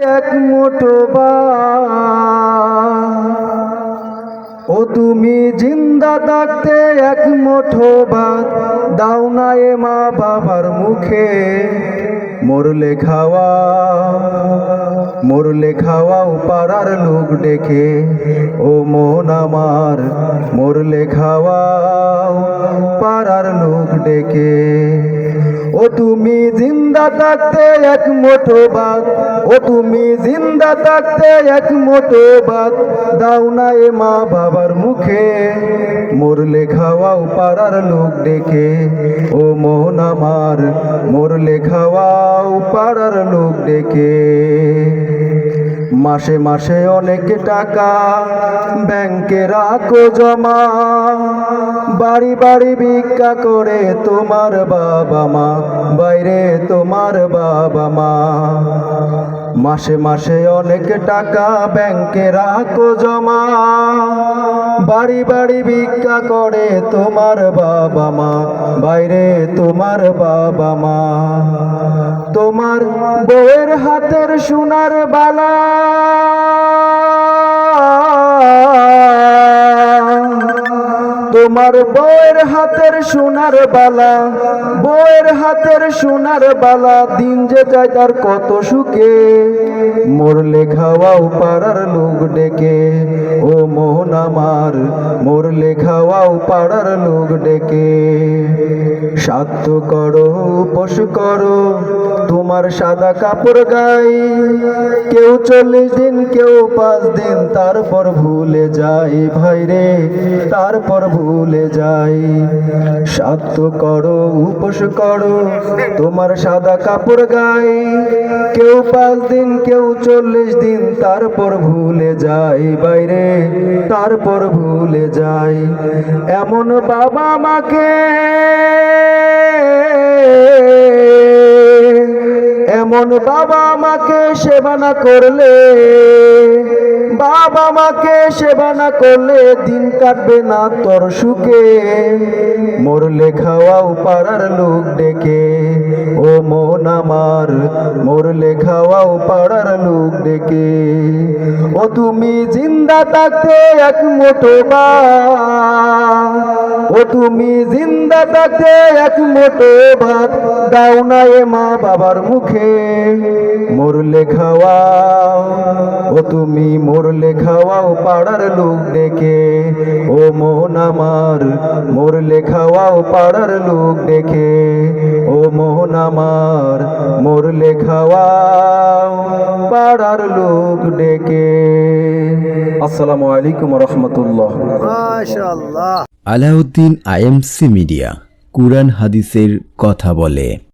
এক মুঠো। ও তুমি জিন্দা থাকতে এক মুঠো দাও না এ মা বাবার মুখে। মরলে খাওয়া, মরলে খাওয়াও পাড়ার লোক ডেকে। ও মন আমার, মরলে খাওয়াও পাড়ার লোক ডেকে। ও তুমি জিন্দা থাকতে এক মোটো বাদ। ও তুমি জিন্দা থাকতে এক মোটো বাদ। দাও না এ মা বাবার মুখে। মরলে খাওয়াও পাড়ার লোক ডেকে। ও মোহন আমার মোর খাওয়াও পাড়ার লোক ডেকে। মাসে মাসে অনেক টাকা ব্যাংকে রাখো জমা। বাড়ি বাড়ি ভিক্ষা করে তোমার বাবা মা, বাইরে তোমার বাবা মা। মাসে মাসে অনেক টাকা ব্যাংকে রাখো জমা। বাড়ি বাড়ি ভিক্ষা করে তোমার বাবা মা, বাইরে তোমার বাবা মা। বউয়ের হাতের সোনার বালা। তোমার বউয়ের হাতের সোনার বালা, বউয়ের হাতের সোনার বালা, দিন যে যায় তার কত সুখে। মরলে খাওয়াও পাড়ার লোক ডেকে ও মোহন আমার মরলে খাওয়াও পাড়ার লোক ডেকে। সাধ্য করো, উপোস করো, তোমার সাদা কাপড় গাই। কেউ চল্লিশ দিন, কেউ পাঁচ দিন, তারপর ভুলে যাই। ভাই রে, তারপর ভুলে যায় সাধ্য করো, উপোস করো, তোমার সাদা কাপড় গাই। কেউ পাঁচ দিন, কেউ চল্লিশ দিন, তারপর ভুলে যায় বাইরে তারপর ভুলে যাই। এমন বাবা মাকে এমন বাবা মাকে সেবা না করলে, বাবা মাকে সেবা না করলে দিন কাটবে না তোর সুখে। মরলে খাওয়াও পাড়ার লোক ডেকে, ও মন আমার, মরলে খাওয়াও পাড়ার লোক ডেকে। ও তুমি জিন্দা থাকতে এক ভাত ও তুমি জিন্দা থাকতে এক মুঠো ভাত দাও না এ মা বাবার মুখে। মরলে খাওয়াও, ও তুমি মরলে খাওয়াও পাড়ার লোক ডেকে। ও মোহন আমার, মরলে খাওয়াও পাড়ার লোক ডেকে। ও মোহন আমার, মরলে খাওয়াও পাড়ার লোক ডেকে। আসসালামু আলাইকুম রহমতুল্লাহ। মাশাআল্লাহ। আলাউদ্দিন আইএমসি মিডিয়া কুরআন হাদিসের কথা বলে।